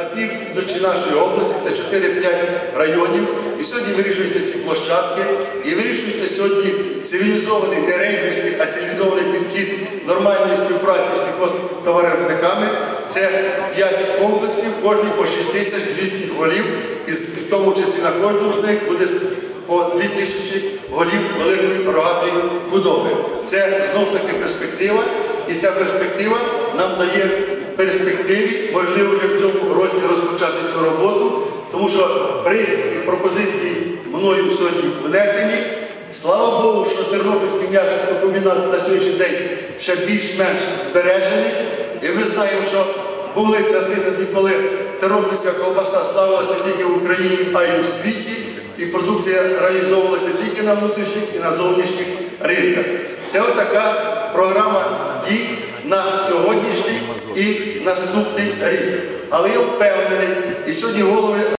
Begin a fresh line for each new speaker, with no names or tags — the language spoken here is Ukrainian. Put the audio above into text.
На півночі нашої області це 4-5 районів. І сьогодні вирішуються ці площадки, і вирішується сьогодні цивілізований, не рейдерський, а цивілізований підхід нормальної співпраці з сільхозтоваровиробниками. Це 5 комплексів, кожний по 6200 голів, і в тому числі на кожному з них буде по 2000 голів великої рогатої худоби. Це знову ж таки перспектива, і ця перспектива нам дає перспективі, можливо, вже в цьому році розпочати цю роботу, тому що принципи пропозиції мною сьогодні внесені. Слава Богу, що Тернопільський м'ясокомбінат на сьогоднішній день ще більш-менш збережений. І ми знаємо, що були часи коли тернопільська колбаса славилась не тільки в Україні, а й у світі. І продукція реалізовувалася не тільки на внутрішніх і на зовнішніх ринках. Це отака програма дій на сьогоднішній і наступний рік. Але я впевнений, і сьогодні голови